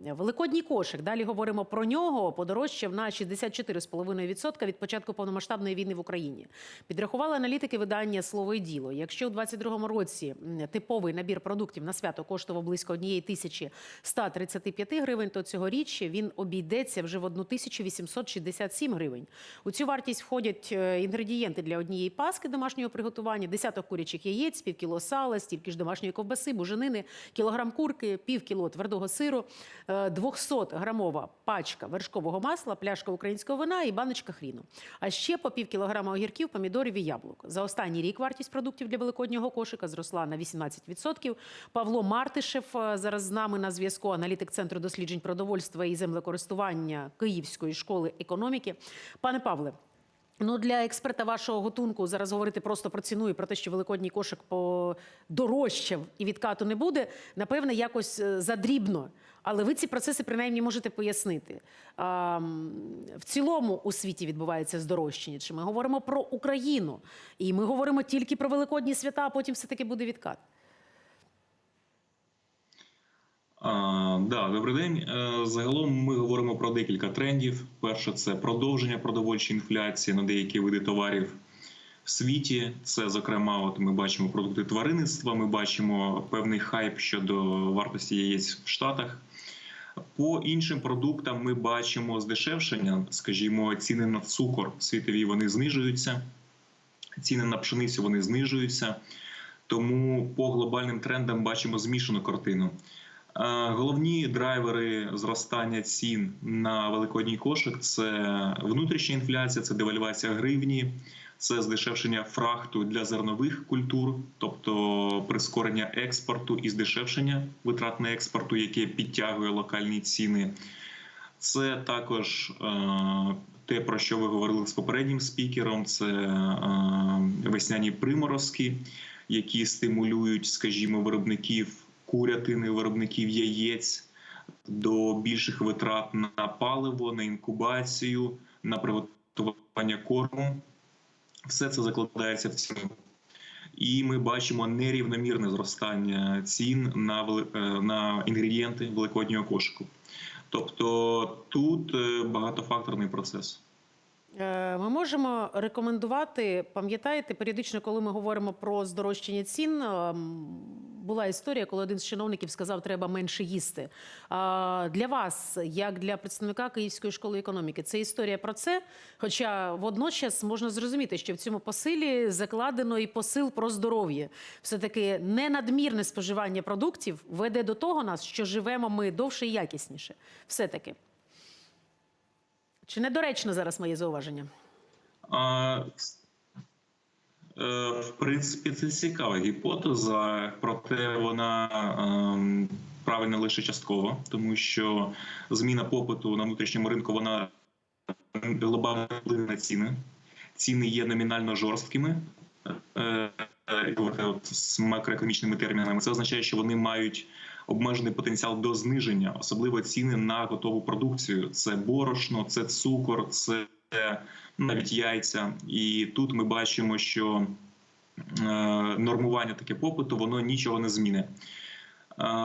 Великодній кошик. Далі говоримо про нього. Подорожчав на 64,5% від початку повномасштабної війни в Україні. Підрахували аналітики видання Слово і діло. Якщо у 2022 році типовий набір продуктів на свято коштував близько 1 тисячі 135 гривень, то цьогоріч він обійдеться вже в 1867 гривень. У цю вартість входять е, інгредієнти для однієї паски домашнього приготування, десяток курячих яєць, півкіло сала, стільки ж домашньої ковбаси, буженини, кілограм курки, півкіло твердого сиру, 200-грамова пачка вершкового масла, пляшка українського вина і баночка хріну. А ще по пів кілограма огірків, помідорів і яблук. За останній рік вартість продуктів для великоднього кошика зросла на 18%. Павло Мартишев е, зараз з нами на зв'язку, аналітик Центру досліджень продовольства і землекористування Київської школи економіки. Пане Павле, Ну, для експерта вашого готунку зараз говорити просто про ціну і про те, що великодній кошик подорожчав і відкату не буде, напевне, якось е, задрібно. Але ви ці процеси принаймні можете пояснити. А, в цілому у світі відбувається здорожчання. Чи ми говоримо про Україну? І ми говоримо тільки про великодні свята, а потім все-таки буде відкат. А, да, добрий день. Е, Загалом ми говоримо про декілька трендів. Перше, це продовження продовольчої інфляції на деякі види товарів в світі. Це, зокрема, от ми бачимо продукти тваринництва. Ми бачимо певний хайп щодо вартості яєць в Штатах. По іншим продуктам ми бачимо здешевшення, скажімо, ціни на цукор світові вони знижуються, ціни на пшеницю вони знижуються. Тому по глобальним трендам бачимо змішану картину. Е, Головні драйвери зростання цін на великодній кошик це внутрішня інфляція, це девальвація гривні, це здешевшення фрахту для зернових культур, тобто прискорення експорту і здешевшення витрат на експорту, яке підтягує локальні ціни. Це також е, те, про що ви говорили з попереднім спікером. Це е, весняні приморозки, які стимулюють, скажімо, виробників курятини, виробників яєць до більших витрат на паливо, на інкубацію, на приготування корму. Все це закладається в ціну. І ми бачимо нерівномірне зростання цін на е, на інгредієнти великоднього кошику. Тобто тут е, багатофакторний процес. Е, Ми можемо рекомендувати, пам'ятаєте, періодично, коли ми говоримо про здорожчання цін, ем, була історія, коли один з чиновників сказав, треба менше їсти. Для вас, як для представника Київської школи економіки, це історія про це. Хоча водночас можна зрозуміти, що в цьому посилі закладено і посил про здоров'я. Все-таки не надмірне споживання продуктів веде до того нас, що живемо ми довше і якісніше. Все-таки. Чи недоречно зараз моє зауваження? А, В принципі, це цікава гіпотеза, проте вона ем, правильна лише частково, тому що зміна попиту на внутрішньому ринку вона глобально впливає на ціни. Ціни є номінально жорсткими. е, е, з макроекономічними термінами, це означає, що вони мають обмежений потенціал до зниження, особливо ціни на готову продукцію. Це борошно, це цукор, це навіть яйця. І тут ми бачимо, що е, нормування таке попиту воно нічого не зміни. Е,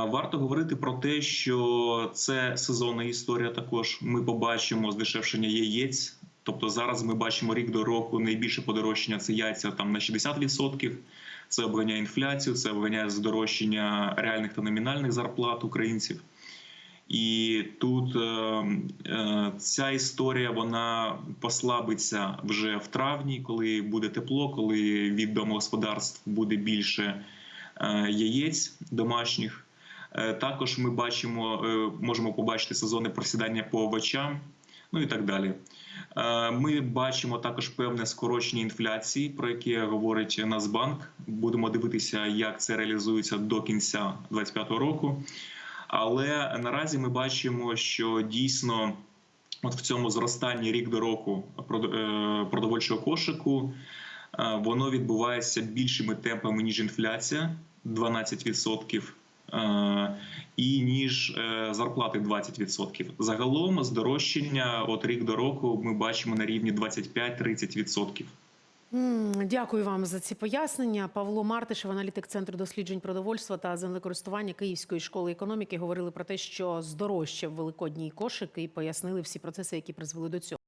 Варто говорити про те, що це сезонна історія. Також ми побачимо здешевшення яєць. Тобто зараз ми бачимо рік до року найбільше подорожчання це яйця там на 60%. Це обганяє інфляцію, це обганяє здорожчання реальних та номінальних зарплат українців. І тут е, е, ця історія вона послабиться вже в травні, коли буде тепло, коли від домогосподарств буде більше е, яєць домашніх. Е, також ми бачимо, е, можемо побачити сезонне просідання по овочам, ну і так далі. Е, Ми бачимо також певне скорочення інфляції, про яке говорить Нацбанк. Будемо дивитися, як це реалізується до кінця 2025 року. Але наразі ми бачимо, що дійсно, от в цьому зростанні рік до року е, продовольчого кошику е, воно відбувається більшими темпами ніж інфляція 12%. е, І ніж зарплати 20%. Загалом здорожчання от рік до року ми бачимо на рівні 25-30%. Дякую вам за ці пояснення. Павло Мартишев, аналітик Центру досліджень продовольства та землекористування Київської школи економіки, говорили про те, що здорожчав великодній кошик і пояснили всі процеси, які призвели до цього.